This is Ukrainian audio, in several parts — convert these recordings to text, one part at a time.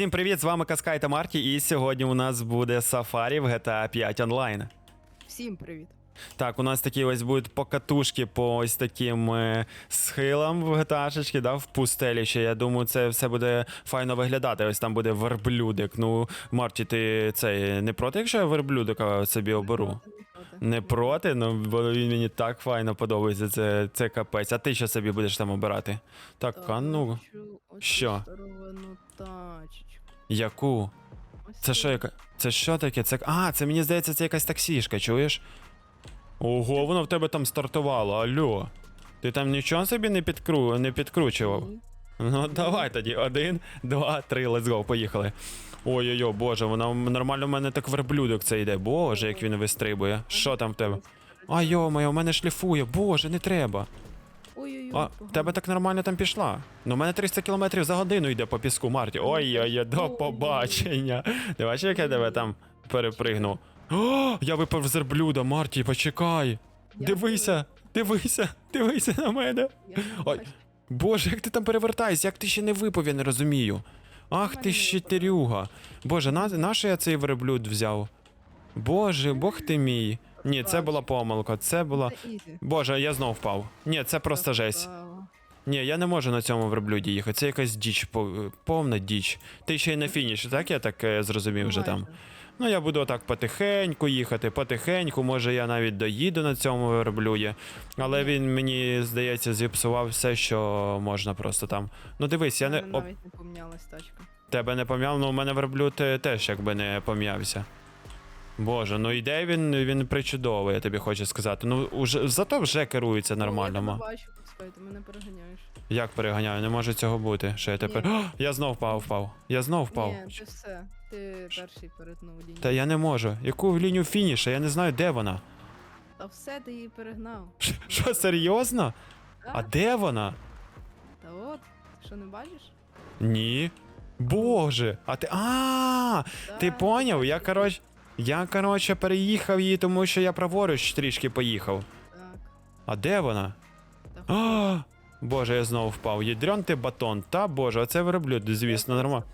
Усім привіт! З вами Каскай та Марті, і сьогодні у нас буде сафарі в GTA 5 онлайн. Всім привіт. Так, у нас такі ось будуть покатушки по ось таким е, схилам в GTA, да, в пустелі ще. Я думаю, це все буде файно виглядати. Ось там буде верблюдик. Ну, Марті, ти цей не проти, якщо я верблюдика собі оберу? Не проти, ну бо він мені так файно подобається. Це, це капець. А ти що собі будеш там обирати? Так, а ну. що? Тачечку. Яку? Це що яка? Це що таке? Це. А, це мені здається, це якась таксішка, чуєш? Ого, воно в тебе там стартувало, алло. Ти там нічого собі не, підкру... не підкручував? Ну давай тоді. Один, два, три, let's go, поїхали. Ой-ой-ой, боже, вона нормально в мене так верблюдок це йде. Боже, як він вистрибує. Що там в тебе? А йо-моє, у мене шліфує, боже, не треба. Ой-ой-ой. А, тебе так нормально там пішла. Ну, у мене 300 км за годину йде по піску, Марті. Ой-ой-ой, до побачення. Ти бачиш, як я тебе там перепригнув? О, я випав з верблюда, Марті, почекай. Я Дивися, дивися, дивися на мене. Я Ой. Боже, як ти там перевертаєшся, як ти ще не випав, я не розумію. Ах ти щитерюга. Боже, на, на що я цей верблюд взяв? Боже, бог ти мій. Ні, це була помилка, це була. Боже, я знов впав. Ні, це просто жесть. Ні, я не можу на цьому верблюді їхати. Це якась діч, повна діч. Ти ще й на фініші, так? Я так е, зрозумів вже там. Ну, я буду отак потихеньку їхати, потихеньку, може я навіть доїду на цьому верблюді. Але він мені, здається, зіпсував все, що можна просто там. Ну дивись, я не. мене навіть не помінялась тачка. тебе не пом'яв, ну у мене верблюд е, теж якби не пом'явся. Боже, ну іде він, він причудовий, я тобі хочу сказати. Ну, уже, зато вже керується нормально. Ну, ма. я тебе бачу, пускай, ти мене переганяєш. Як переганяю? Не може цього бути. Що я тепер. Ні. О, я знов впав, впав. Я знов впав. Ні, це все. Ти перший перетнув лінію. Та я не можу. Яку лінію фініша? Я не знаю, де вона. Та все, ти її перегнав. Що, серйозно? Так? А де вона? Та от, ти що не бачиш? Ні. Боже, а ти. А, ти поняв? Я так, коротше. Я, коротше, переїхав її, тому що я праворуч трішки поїхав. Так. А де вона? А, Боже, я знову впав. Ядрен ти батон. Та боже, оце вироблю, звісно, нормально.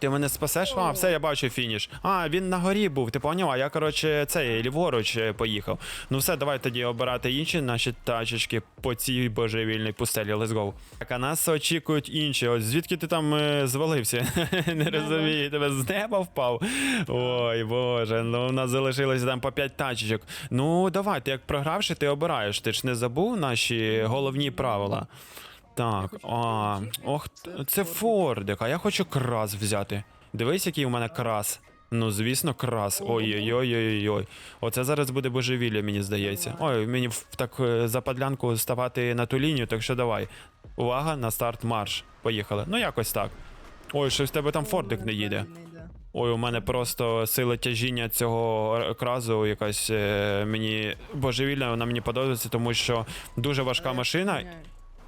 Ти мене спасеш? А, все, я бачу фініш. А, він на горі був, ти поняв? А я, коротше, цей ліворуч е, поїхав. Ну все, давай тоді обирати інші наші тачечки по цій божевільній пустелі. Let's go. Так, а нас очікують інші. Ось звідки ти там е, звалився? Не розумію, тебе з неба впав. Ой, боже, ну у нас залишилося там по 5 тачечок. Ну, давай, ти як програвши, ти обираєш. Ти ж не забув наші головні правила. Так, а, ох, Це Фордик. А я хочу крас взяти. Дивись, який у мене крас. Ну, звісно, крас. Ой-ой-ой-ой-ой. Оце зараз буде божевілля, мені здається. Ой, мені так е, за подлянку ставати на ту лінію, так що давай. Увага, на старт марш. Поїхали. Ну, якось так. Ой, щось в тебе там Фордик не їде. Ой, у мене просто сила тяжіння цього кразу якась е, мені божевільна, вона мені подобається, тому що дуже важка машина.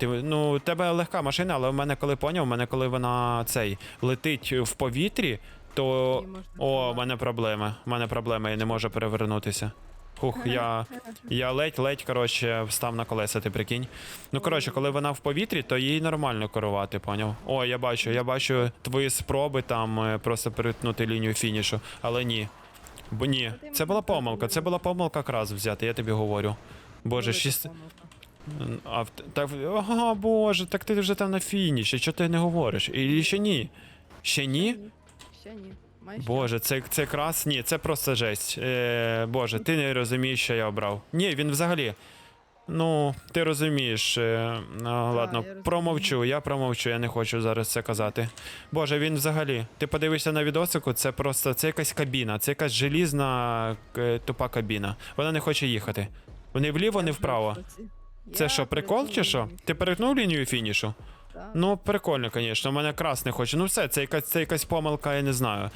Ти ну, тебе легка машина, але в мене коли поняв, у мене коли вона цей летить в повітрі, то. О, у мене проблеми. У мене проблеми, я не можу перевернутися. Хух, я, я ледь-ледь, коротше, встав на колеса, ти прикинь. Ну, коротше, коли вона в повітрі, то їй нормально керувати, поняв? О, я бачу, я бачу твої спроби там е, просто перетнути лінію фінішу, але ні. Бо ні, це була помилка, це була помилка якраз взяти, я тобі говорю. Боже, Велика шість. помилка. А в- так, ага, боже, так ти вже там на фініші, що ти не говориш? І ще ні? Ще ні? Ще ні. Майже. Боже, це, це крас? Ні, це просто жесть. Е, боже, ти не розумієш, що я обрав. Ні, він взагалі. Ну, ти розумієш. Е, ну, ладно, розумію. промовчу, я промовчу, я не хочу зараз це казати. Боже, він взагалі. Ти подивишся на відосику, це просто це якась кабіна, це якась желізна е, тупа кабіна. Вона не хоче їхати. Вони вліво, не вправо. шоці. Це що, прикол чи що? Ти перетнув лінію фінішу? Ну, прикольно, звісно. У мене крас не хоче. Ну все, це якась, це якась помилка, я не знаю.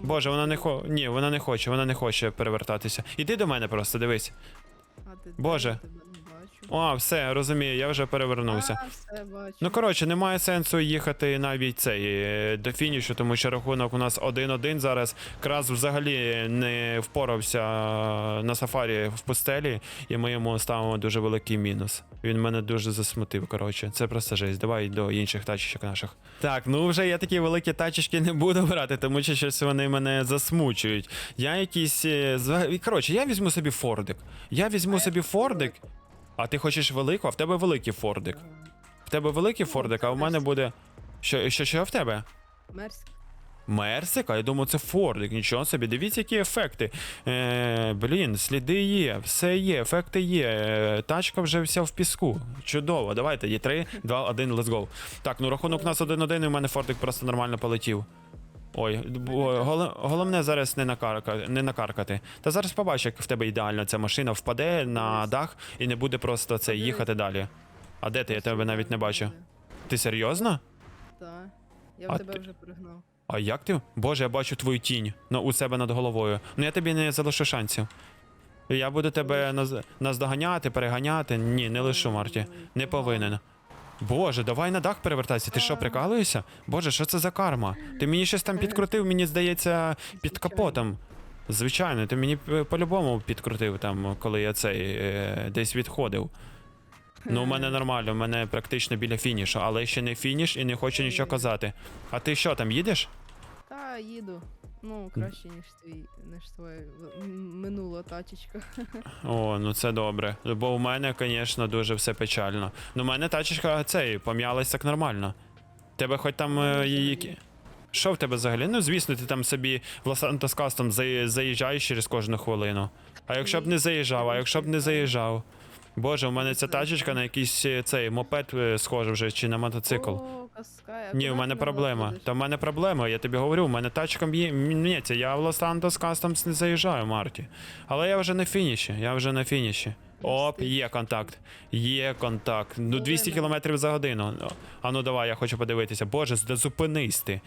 Боже, вона не хо. Ні, вона не хоче, вона не хоче перевертатися. Іди до мене просто, дивись. Боже. О, все, розумію, я вже перевернувся. А, все, бачу. Ну, коротше, немає сенсу їхати навіть цей е, до фінішу, тому що рахунок у нас 1-1 зараз. Крас взагалі не впорався на сафарі в пустелі, і ми йому ставимо дуже великий мінус. Він мене дуже засмутив. Коротше, це просто жесть. Давай до інших тачечок наших. Так, ну вже я такі великі тачечки не буду брати, тому що щось вони мене засмучують. Я якісь. е, Коротше, я візьму собі фордик. Я візьму собі фордик. А ти хочеш велику, а в тебе великий фордик. В тебе великий фордик, а в мене буде. Що, що, що в тебе? Мерзк. Мерсик? А я думаю, це фордик. Нічого собі. Дивіться, які ефекти. Е, блін, сліди є, все є, ефекти є. Е, тачка вже вся в піску. Чудово. Давайте, є 3, 2, 1, let's go. Так, ну рахунок у нас 1-1, і в мене фордик просто нормально полетів. Ой, головне зараз не, накарка, не накаркати. Та зараз побачиш, як в тебе ідеально ця машина впаде на дах і не буде просто це їхати далі. А де ти? Я тебе навіть не бачу. Ти серйозно? Так. Я А в тебе ти- вже пригнав. А як ти? Боже, я бачу твою тінь ну, у себе над головою. Ну я тобі не залишу шансів. Я буду тебе наз... наздоганяти, переганяти. Ні, не лишу, Марті. Не повинен. Боже, давай на дах перевертайся. Ти що, прикалуєшся? Боже, що це за карма? Ти мені щось там підкрутив, мені здається, під капотом. Звичайно, ти мені е, по-любому підкрутив там, коли я цей е, десь відходив. Ну, у мене нормально, у мене практично біля фінішу, але ще не фініш і не хочу нічого казати. А ти що, там їдеш? Та, їду. Ну, краще, ніж твій, ніж твоя минула тачечка. О, ну це добре. Бо у мене, звісно, дуже все печально. Ну, у мене тачечка цей пом'ялась так нормально. Тебе хоч там Ну, е. Що в тебе взагалі? Ну, звісно, ти там собі в Лос-Антос Кастом заїжджаєш через кожну хвилину. А якщо б не заїжджав, а якщо б не заїжджав. Боже, у мене ця тачечка на якийсь е, цей мопед е, схоже вже чи на мотоцикл. А Ні, у мене проблема. Та в мене проблема, я тобі говорю, у мене тачка б'є. Міняється, я в Лос-Антос Customs не заїжджаю, Марті. Але я вже на фініші, я вже на фініші. Оп, є контакт. Є контакт. Ну 200 Половина. км за годину. А ну давай, я хочу подивитися. Боже, де зупинись ти.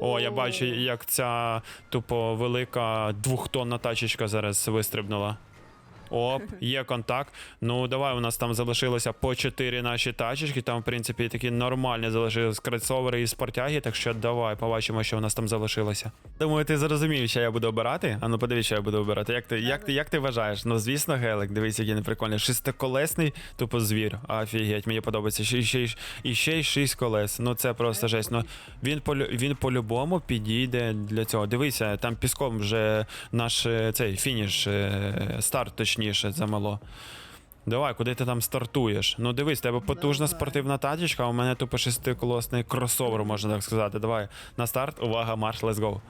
О, я бачу, як ця тупо велика двохтонна тачечка зараз вистрибнула. Оп, є контакт. Ну, давай, у нас там залишилося по 4 наші тачечки. Там, в принципі, такі нормальні залишились кросовери і спортяги. Так що давай, побачимо, що у нас там залишилося. Думаю, ти зрозумів, що я буду обирати. А ну подивись, що я буду обирати. Як ти, як ти, як ти вважаєш? Ну, звісно, гелик, дивись, який неприкольний. Шестиколесний, тупо звір. Офігеть, мені подобається. Ще, ще, і ще й шість колес. Ну це просто жесть. Ну, він, полю- він по-любому підійде для цього. Дивися, там піском вже наш е, цей фініш, е, старт точніше, замало. Давай, куди ти там стартуєш? Ну дивись, тебе потужна Давай. спортивна тачечка, а у мене тупо шестиколосний кросовер, можна так сказати. Давай, на старт, увага, марш, let's go.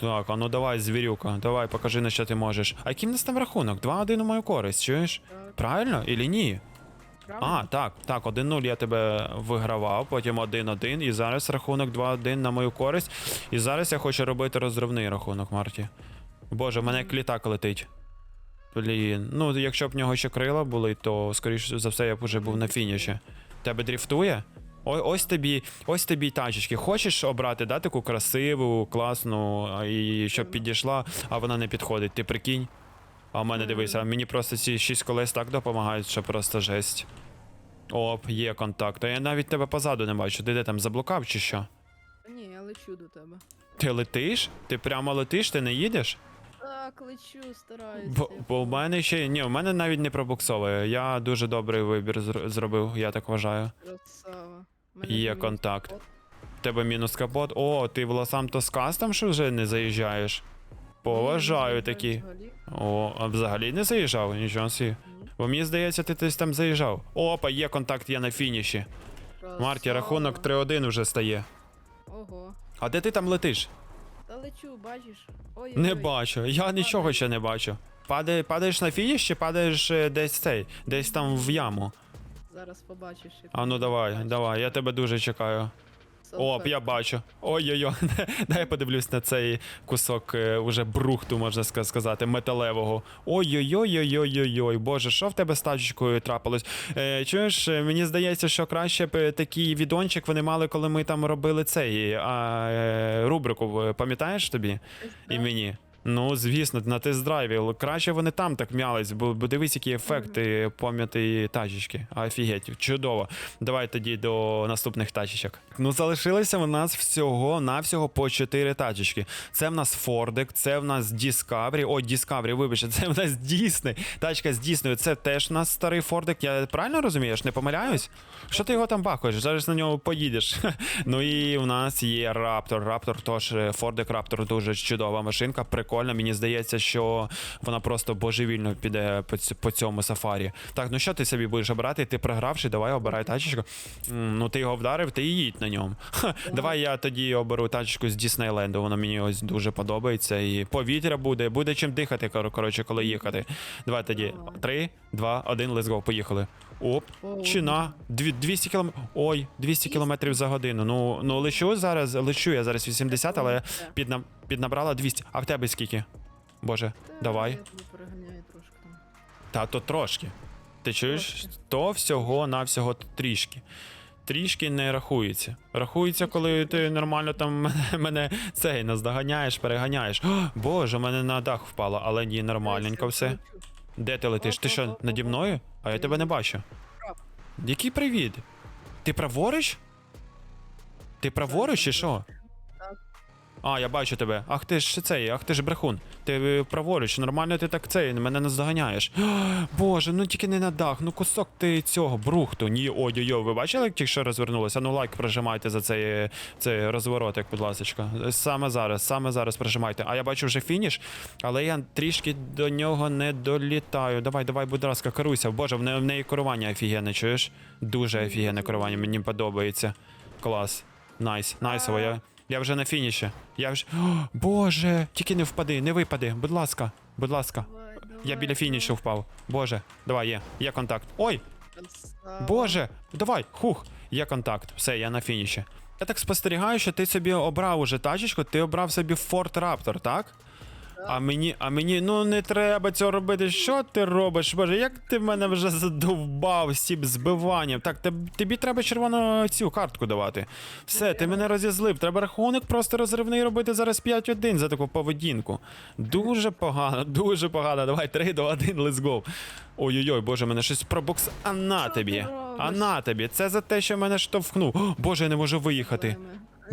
Так, а ну давай, звірюка, давай, покажи на що ти можеш. А який в нас там рахунок? 2-1 у мою користь, чуєш? Правильно? Ілі ні? А, так, так, 1-0 я тебе вигравав, потім 1-1, і зараз рахунок 2-1 на мою користь. І зараз я хочу робити розривний рахунок, Марті. Боже, в мене як літак летить. Блін, ну якщо б в нього ще крила були, то скоріш за все я б уже був на фініші. Тебе дріфтує? О, ось тобі, ось тобі тачечки. Хочеш обрати, да, таку красиву, класну, і щоб підійшла, а вона не підходить. Ти прикинь? А в мене дивися, а мені просто ці шість колес так допомагають, що просто жесть. Оп, є контакт. А я навіть тебе позаду не бачу. Ти де там заблукав чи що? Ні, я лечу до тебе. Ти летиш? Ти прямо летиш, ти не їдеш? Так, лечу, стараюся. Бо, бо в мене ще. Ні, в мене навіть не пробуксовує. Я дуже добрий вибір зр- зробив, я так вважаю. Красава. Мене Є мінус контакт. капот. В Тебе мінус капот. О, ти в Лос-Антос Кастом що вже не заїжджаєш? Поважаю Ні, такі. взагалі. О, а взагалі не заїжджав, нічого собі. Бо мені здається, ти десь там заїжджав. Опа, є контакт, я на фініші. Марті, Красава. рахунок 3-1 вже стає. Ого. А де ти там летиш? Та лечу, бачиш? Ой, Не бачу, я нічого ще не бачу. Падає, падаєш на фініш чи падаєш е, десь цей, десь там в яму. Зараз побачиш. як А ну давай, давай, я тебе дуже чекаю. О, я бачу. Ой-ой-ой, дай я подивлюсь на цей кусок е, уже брухту, можна ска- сказати, металевого. Ой-ой-ой-ой-ой-ой, боже, що в тебе з тачечкою трапилось? Е, чуєш, е, мені здається, що краще б е, такий відончик вони мали, коли ми там робили цей а, е, рубрику, е, пам'ятаєш тобі? І мені. Ну, звісно, на тест-драйві. Краще вони там так м'ялись, бо, бо дивись, які ефекти пам'яті тачечки. Офігеть, чудово. Давай тоді до наступних тачечок. Ну, залишилося у нас всього навсього по 4 тачечки. Це в нас Фордик, це в нас Discovery. Ой, Discovery, вибачте, це в нас Дійсний. Тачка з Дійсною. Це теж у нас старий Фордик. Я правильно розумієш? Не помиляюсь? Що ти його там бахаєш? Зараз на нього поїдеш. ну і у нас є Раптор. Раптор теж е, Фордик Раптор дуже чудова машинка, прикольна. Мені здається, що вона просто божевільно піде по, по цьому сафарі. Так, ну що ти собі будеш обирати? Ти програвши, давай обирай тачечку. Ну ти його вдарив, ти і їдь на ньому. Ха, Давай я тоді оберу тачечку з Діснейленду. Вона мені ось дуже подобається. І повітря буде, буде чим дихати, кор- коротше, коли їхати. Давай тоді. Три, два, один, let's go, поїхали. Оп, Чина, Дві- 200 км. Ой, 200 км за годину. Ну, ну лечу зараз, лечу я зараз 80, але Та, підна, піднабрала 200. А в тебе скільки? Боже, та, давай. Я трошки там. Та то трошки. Ти чуєш? Трошки. То всього навсього трішки. Трішки не рахується. Рахується, коли ти нормально там мене, мене цей наздоганяєш, переганяєш. О, Боже, мене на дах впало, але ні, нормальненько все. Де ти летиш? Ти що, наді мною? А я тебе не бачу. Який привіт? Ти праворуч? Ти праворуч чи що? А, я бачу тебе. Ах ти ж цей, ах ти ж брехун. Ти е, праворуч, нормально ти так цей, мене не здоганяєш. Боже, ну тільки не на дах, ну кусок ти цього брухту. Ні, ой-ой-ой, ви бачили, як тільки що розвернулося? Ну лайк прожимайте за цей, е, цей розворотик, будь ласка. Саме зараз, саме зараз прожимайте. А я бачу вже фініш, але я трішки до нього не долітаю. Давай, давай, будь ласка, керуйся. Боже, в, не, в неї керування офігенне, чуєш? Дуже офігенне керування, мені подобається. Клас. Найс, найсово. Я, я вже на фініші. Я вже. О, Боже, тільки не впади, не випади, будь ласка, будь ласка. Я біля фінішу впав. Боже, давай, є, є контакт. Ой, Боже, давай, хух, є контакт. Все, я на фініші. Я так спостерігаю, що ти собі обрав уже тачечку, ти обрав собі Ford Raptor, так? А мені, а мені, ну не треба цього робити. Що ти робиш? Боже, як ти мене вже задовбав цим збиванням? Так, тобі треба червону цю картку давати. Все, ти мене розізлив. Треба рахунок просто розривний робити зараз 5-1 за таку поведінку. Дуже погано, дуже погано. Давай 3 до 1, let's go. Ой-ой-ой, боже, мене щось пробукс. А на тобі. А на тобі. Це за те, що мене штовхнув. О, Боже, я не можу виїхати.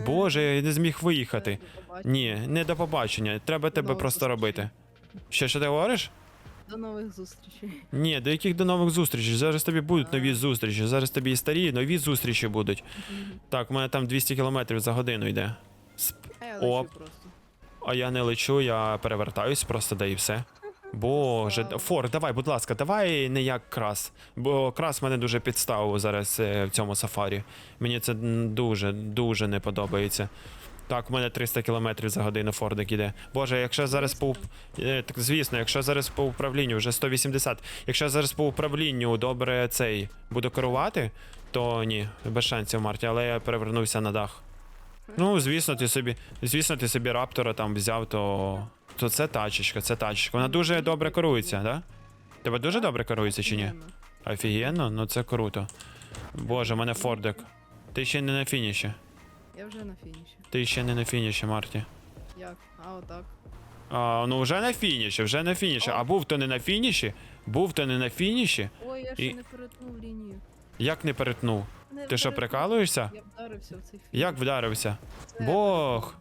Боже, я не зміг виїхати. Ні, не до побачення. Треба тебе нових просто робити. Що що ти говориш? До нових зустрічей. Ні, до яких до нових зустрічей? Зараз тобі будуть нові зустрічі. Зараз тобі і старі, і нові зустрічі будуть. Так, у мене там 200 км за годину йде. Сп- А я Оп. просто. А я не лечу, я перевертаюсь просто, да і все. Боже, Фор, давай, будь ласка, давай не як крас. Бо крас мене дуже підставив зараз е, в цьому сафарі. Мені це дуже, дуже не подобається. Так, у мене 300 км за годину Фордик іде. Боже, якщо зараз по е, так, звісно, якщо зараз по управлінню вже 180, якщо зараз по управлінню добре цей буду керувати, то ні, без шансів, Марті, але я перевернувся на дах. Ну, звісно, ти собі, звісно, ти собі раптора там взяв, то, то це тачечка, це тачечка. Вона дуже добре керується, да? Тебе дуже добре керується чи ні? Офігенно. Ну це круто. Боже, у мене Фордик. Ти ще не на фініші. Я вже на фініші. Ти ще не на фініші, Марті. Як? А, отак. А, ну вже на фініші, вже на фініші. А був то не на фініші? Був то не на фініші? Ой, я ще І- не перетнув лінію. Як не перетнув? Не Ти що, прикалуєшся? Я вдарився в цей фільм. Як вдарився? Це Бог!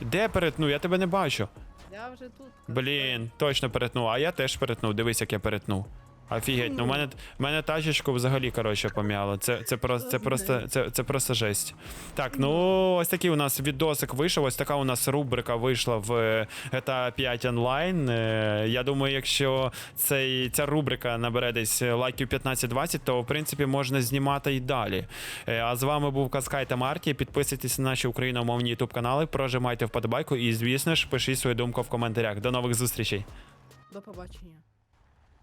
Де перетнув? Я тебе не бачу. Я вже тут. Блін, точно перетнув. А я теж перетнув. Дивись, як я перетнув. Офігеть, ну в мене, в мене тачечку взагалі коротше пом'яло. Це, це, просто, це, просто, це, це просто жесть. Так, ну ось такий у нас відосик вийшов. Ось така у нас рубрика вийшла в е, GTA 5 Online. Е, Я думаю, якщо цей, ця рубрика набере десь лайків 15-20, то в принципі можна знімати і далі. Е, А з вами був Каскай та Марті. Підписуйтесь на наші україномовні ютуб канали, прожимайте вподобайку і, звісно ж, пишіть свою думку в коментарях. До нових зустрічей. До побачення.